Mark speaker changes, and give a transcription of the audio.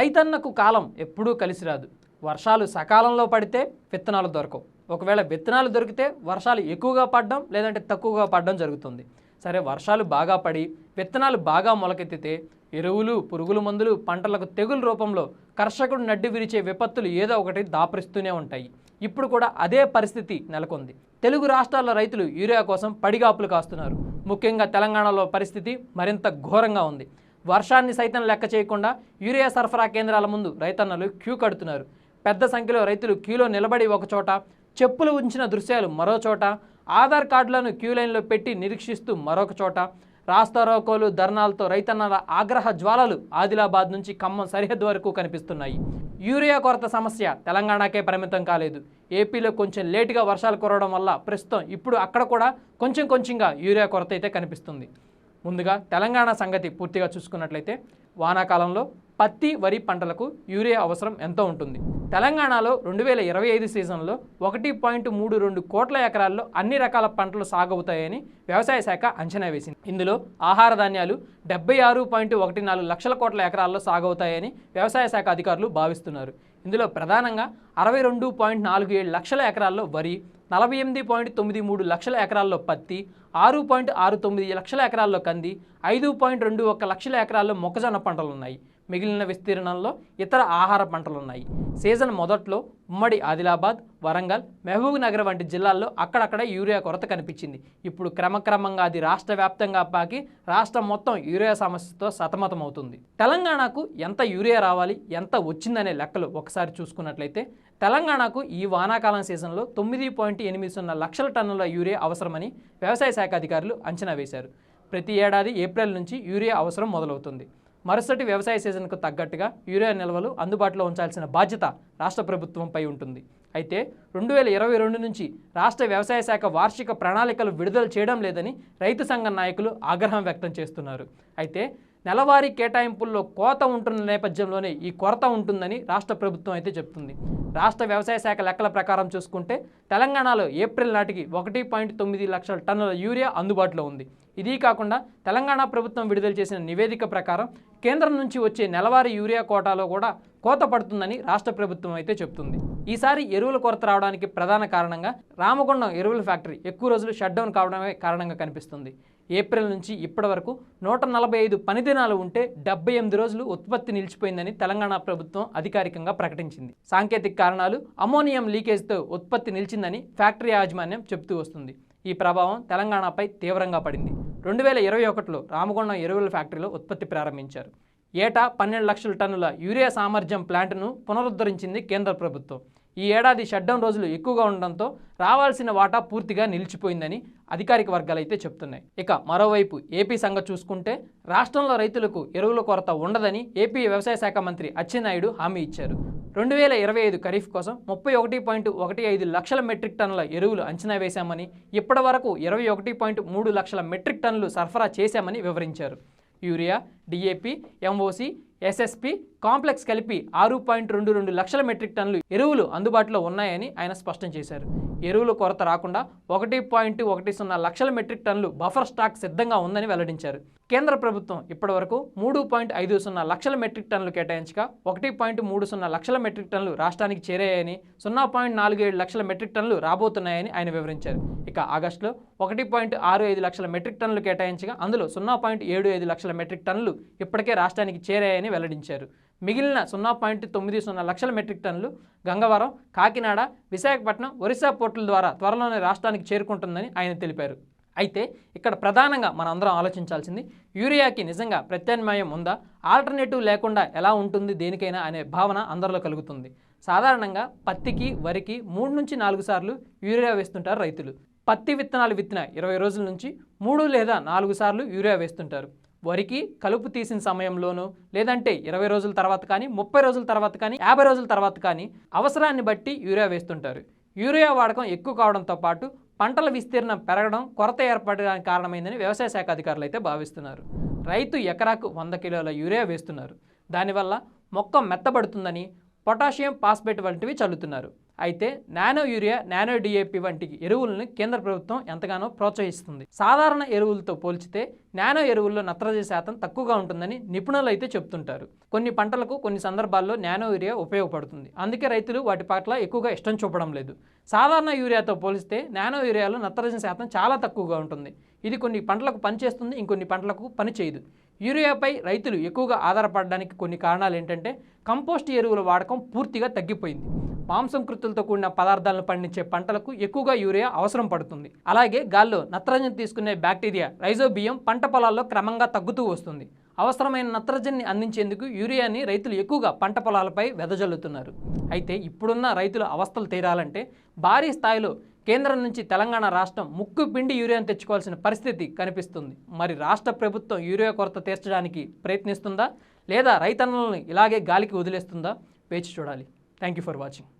Speaker 1: రైతన్నకు కాలం ఎప్పుడూ కలిసి రాదు. వర్షాలు సకాలంలో పడితే విత్తనాలు దొరకవు. ఒకవేళ విత్తనాలు దొరికితే వర్షాలు ఎక్కువగా పడడం లేదంటే తక్కువగా పడడం జరుగుతుంది. సరే వర్షాలు బాగా పడి విత్తనాలు బాగా మొలకెత్తితే ఎరువులు పురుగుల మందులు పంటలకు తెగులు రూపంలో కర్షకుడు నడ్డి విరిచే విపత్తులు ఏదో ఒకటి దాపరిస్తూనే ఉంటాయి. ఇప్పుడు కూడా అదే పరిస్థితి నెలకొంది. తెలుగు రాష్ట్రాల రైతులు యూరియా కోసం పడిగాపులు కాస్తున్నారు. ముఖ్యంగా తెలంగాణలో పరిస్థితి మరింత ఘోరంగా ఉంది. వర్షాన్ని సైతం లెక్క చేయకుండా యూరియా సరఫరా కేంద్రాల ముందు రైతన్నలు క్యూ కడుతున్నారు. పెద్ద సంఖ్యలో రైతులు క్యూలో నిలబడి ఒకచోట చెప్పులు ఉంచిన దృశ్యాలు మరోచోట ఆధార్ కార్డులను క్యూ లైన్లో పెట్టి నిరీక్షిస్తూ మరొక చోట రాస్తారోకోలు ధర్నాలతో రైతన్నల ఆగ్రహ జ్వాలలు ఆదిలాబాద్ నుంచి ఖమ్మం సరిహద్దు వరకు కనిపిస్తున్నాయి. యూరియా కొరత సమస్య తెలంగాణకే పరిమితం కాలేదు. ఏపీలో కొంచెం లేటుగా వర్షాలు కురవడం వల్ల ప్రస్తుతం ఇప్పుడు అక్కడ కూడా కొంచెం కొంచెంగా యూరియా కొరత అయితే కనిపిస్తుంది. ముందుగా తెలంగాణ సంగతి పూర్తిగా చూసుకున్నట్లయితే వానాకాలంలో పత్తి వరి పంటలకు యూరియా అవసరం ఎంతో ఉంటుంది. తెలంగాణలో రెండు వేల ఇరవై ఐదు సీజన్లో ఒకటి పాయింట్ మూడు రెండు కోట్ల ఎకరాల్లో అన్ని రకాల పంటలు సాగవుతాయని వ్యవసాయ శాఖ అంచనా వేసింది. ఇందులో ఆహార ధాన్యాలు డెబ్బై ఆరు పాయింట్ ఒకటి నాలుగు లక్షల కోట్ల ఎకరాల్లో సాగవుతాయని వ్యవసాయ శాఖ అధికారులు భావిస్తున్నారు. ఇందులో ప్రధానంగా అరవై రెండు పాయింట్ నాలుగు ఏడు లక్షల ఎకరాల్లో వరి నలభై ఎనిమిది పాయింట్ తొమ్మిది మూడు లక్షల ఎకరాల్లో పత్తి ఆరు పాయింట్ ఆరు తొమ్మిది లక్షల ఎకరాల్లో కంది ఐదు పాయింట్ రెండు ఒక్క లక్షల ఎకరాల్లో మొక్కజొన్న పంటలు ఉన్నాయి మిగిలిన విస్తీర్ణంలో ఇతర ఆహార పంటలు ఉన్నాయి సీజన్ మొదట్లో ఉమ్మడి ఆదిలాబాద్ వరంగల్ మహబూబ్ నగర్ వంటి జిల్లాల్లో అక్కడక్కడ యూరియా కొరత కనిపించింది. ఇప్పుడు క్రమక్రమంగా అది రాష్ట్ర వ్యాప్తంగా పాకి రాష్ట్రం మొత్తం యూరియా సమస్యతో సతమతమవుతుంది. తెలంగాణకు ఎంత యూరియా రావాలి ఎంత వచ్చిందనే లెక్కలు ఒకసారి చూసుకున్నట్లయితే తెలంగాణకు ఈ వానాకాలం సీజన్లో తొమ్మిది పాయింట్ ఎనిమిది సున్నా లక్షల టన్నుల యూరియా అవసరమని వ్యవసాయ శాఖ అధికారులు అంచనా వేశారు. ప్రతి ఏడాది ఏప్రిల్ నుంచి యూరియా అవసరం మొదలవుతుంది. మరుసటి వ్యవసాయ సీజన్కు తగ్గట్టుగా యూరియా నిల్వలు అందుబాటులో ఉంచాల్సిన బాధ్యత రాష్ట్ర ప్రభుత్వంపై ఉంటుంది. అయితే రెండు వేల ఇరవై రెండు నుంచి రాష్ట్ర వ్యవసాయ శాఖ వార్షిక ప్రణాళికలు విడుదల చేయడం లేదని రైతు సంఘ నాయకులు ఆగ్రహం వ్యక్తం చేస్తున్నారు. అయితే నెలవారీ కేటాయింపుల్లో కోత ఉంటున్న నేపథ్యంలోనే ఈ కొరత ఉంటుందని రాష్ట్ర ప్రభుత్వం అయితే చెప్తుంది. రాష్ట్ర వ్యవసాయ శాఖ లెక్కల ప్రకారం చూసుకుంటే తెలంగాణలో ఏప్రిల్ నాటికి ఒకటి పాయింట్ తొమ్మిది లక్షల టన్నుల యూరియా అందుబాటులో ఉంది. ఇది కాకుండా తెలంగాణ ప్రభుత్వం విడుదల చేసిన నివేదిక ప్రకారం కేంద్రం నుంచి వచ్చే నెలవారీ యూరియా కోటాలో కూడా కోత పడుతుందని రాష్ట్ర ప్రభుత్వం అయితే చెప్తుంది. ఈసారి ఎరువుల కొరత రావడానికి ప్రధాన కారణంగా రామగుండం ఎరువుల ఫ్యాక్టరీ ఎక్కువ రోజులు షట్డౌన్ కావడమే కారణంగా కనిపిస్తుంది. ఏప్రిల్ నుంచి ఇప్పటి వరకు నూట నలభై ఐదు పనిదినాలు ఉంటే డెబ్బై ఎనిమిది రోజులు ఉత్పత్తి నిలిచిపోయిందని తెలంగాణ ప్రభుత్వం అధికారికంగా ప్రకటించింది. సాంకేతిక కారణాలు అమోనియం లీకేజ్తో ఉత్పత్తి నిలిచిందని ఫ్యాక్టరీ యాజమాన్యం చెబుతూ వస్తుంది. ఈ ప్రభావం తెలంగాణపై తీవ్రంగా పడింది. రెండు వేల ఇరవై ఒకటిలో రామగుండం ఎరువుల ఫ్యాక్టరీలో ఉత్పత్తి ప్రారంభించారు. ఏటా పన్నెండు లక్షల టన్నుల యూరియా సామర్థ్యం ప్లాంట్ను పునరుద్ధరించింది కేంద్ర ప్రభుత్వం. ఈ ఏడాది షట్డౌన్ రోజులు ఎక్కువగా ఉండడంతో రావాల్సిన వాటా పూర్తిగా నిలిచిపోయిందని అధికారిక వర్గాలు అయితే చెప్తున్నాయి. ఇక మరోవైపు ఏపీ సంగతి చూసుకుంటే రాష్ట్రంలో రైతులకు ఎరువుల కొరత ఉండదని ఏపీ వ్యవసాయ శాఖ మంత్రి అచ్చెన్నాయుడు హామీ ఇచ్చారు. రెండు వేల ఇరవై ఐదు ఖరీఫ్ కోసం ముప్పై ఒకటి పాయింట్ ఒకటి ఐదు లక్షల మెట్రిక్ టన్నుల ఎరువులు అంచనా వేశామని ఇప్పటి వరకు ఇరవై ఒకటి పాయింట్ మూడు లక్షల మెట్రిక్ టన్నులు సరఫరా చేశామని వివరించారు. Urea DAP MOC SSP complex కలిపి ఆరు పాయింట్ రెండు రెండు లక్షల మెట్రిక్ టన్నులు ఎరువులు అందుబాటులో ఉన్నాయని ఆయన స్పష్టం చేశారు. ఎరువుల కొరత రాకుండా ఒకటి పాయింట్ ఒకటి సున్నా లక్షల మెట్రిక్ టన్నులు బఫర్ స్టాక్ సిద్ధంగా ఉందని వెల్లడించారు. కేంద్ర ప్రభుత్వం ఇప్పటివరకు మూడు పాయింట్ ఐదు సున్నా లక్షల మెట్రిక్ టన్నులు కేటాయించగా ఒకటి పాయింట్ మూడు సున్నా లక్షల మెట్రిక్ టన్నులు రాష్ట్రానికి చేరాయని సున్నా పాయింట్ నాలుగు ఏడు లక్షల మెట్రిక్ టన్నులు రాబోతున్నాయని ఆయన వివరించారు. ఇక ఆగస్టులో ఒకటి పాయింట్ ఆరు ఐదు లక్షల మెట్రిక్ టన్నులు కేటాయించగా అందులో సున్నా పాయింట్ ఏడు ఐదు లక్షల మెట్రిక్ టన్నులు ఇప్పటికే రాష్ట్రానికి చేరాయని వెల్లడించారు. మిగిలిన సున్నా పాయింట్ తొమ్మిది సున్నా లక్షల మెట్రిక్ టన్నులు గంగవరం కాకినాడ విశాఖపట్నం ఒరిస్సా పోర్టుల ద్వారా త్వరలోనే రాష్ట్రానికి చేరుకుంటుందని ఆయన తెలిపారు. అయితే ఇక్కడ ప్రధానంగా మన అందరం ఆలోచించాల్సింది యూరియాకి నిజంగా ప్రత్యామ్నాయం ఉందా? ఆల్టర్నేటివ్ లేకుండా ఎలా ఉంటుంది దేనికైనా అనే భావన అందరిలో కలుగుతుంది. సాధారణంగా పత్తికి వరికి మూడు నుంచి నాలుగు సార్లు యూరియా వేస్తుంటారు రైతులు. పత్తి విత్తనాలు విత్తిన ఇరవై రోజుల నుంచి మూడు లేదా నాలుగు సార్లు యూరియా వేస్తుంటారు. వరికి కలుపు తీసిన సమయంలోనూ లేదంటే ఇరవై రోజుల తర్వాత కానీ ముప్పై రోజుల తర్వాత కానీ యాభై రోజుల తర్వాత కానీ అవసరాన్ని బట్టి యూరియా వేస్తుంటారు. యూరియా వాడకం ఎక్కువ కావడంతో పాటు పంటల విస్తీర్ణం పెరగడం కొరత ఏర్పడడానికి కారణమైందని వ్యవసాయ శాఖ అధికారులు అయితే భావిస్తున్నారు. రైతు ఎకరాకు వంద కిలోల యూరియా వేస్తున్నారు. దానివల్ల మొక్క మెత్తబడుతుందని పొటాషియం పాస్పేట్ వంటివి చల్లుతున్నారు. అయితే నానో యూరియా నానో డిఏపి వంటి ఎరువులను కేంద్ర ప్రభుత్వం ఎంతగానో ప్రోత్సహిస్తుంది. సాధారణ ఎరువులతో పోల్చితే నానో ఎరువుల్లో నత్రజని శాతం తక్కువగా ఉంటుందని నిపుణులు అయితే చెప్తుంటారు. కొన్ని పంటలకు కొన్ని సందర్భాల్లో నానో యూరియా ఉపయోగపడుతుంది. అందుకే రైతులు వాటి పట్ల ఎక్కువగా ఇష్టం చూపడం లేదు. సాధారణ యూరియాతో పోలిస్తే నానో యూరియాలో నత్రజని శాతం చాలా తక్కువగా ఉంటుంది. ఇది కొన్ని పంటలకు పనిచేస్తుంది ఇంకొన్ని పంటలకు పని చేయదు యూరియాపై రైతులు ఎక్కువగా ఆధారపడడానికి కొన్ని కారణాలు ఏంటంటే కంపోస్ట్ ఎరువుల వాడకం పూర్తిగా తగ్గిపోయింది. మాంసం కృతులతో కూడిన పదార్థాలను పండించే పంటలకు ఎక్కువగా యూరియా అవసరం పడుతుంది. అలాగే గాల్లో నత్రజని తీసుకునే బ్యాక్టీరియా రైజోబియం పంట పొలాల్లో క్రమంగా తగ్గుతూ వస్తుంది. అవసరమైన నత్రజన్ని అందించేందుకు యూరియాని రైతులు ఎక్కువగా పంట పొలాలపై వెదజల్లుతున్నారు. అయితే ఇప్పుడున్న రైతుల అవస్థలు తీరాలంటే భారీ స్థాయిలో కేంద్రం నుంచి తెలంగాణ రాష్ట్రం ముక్కు పిండి యూరియాను తెచ్చుకోవాల్సిన పరిస్థితి కనిపిస్తుంది. మరి రాష్ట్ర ప్రభుత్వం యూరియా కొరత తీర్చడానికి ప్రయత్నిస్తుందా? లేదా రైతన్నలను ఇలాగే గాలికి వదిలేస్తుందా? వేచి చూడాలి. Thank you for watching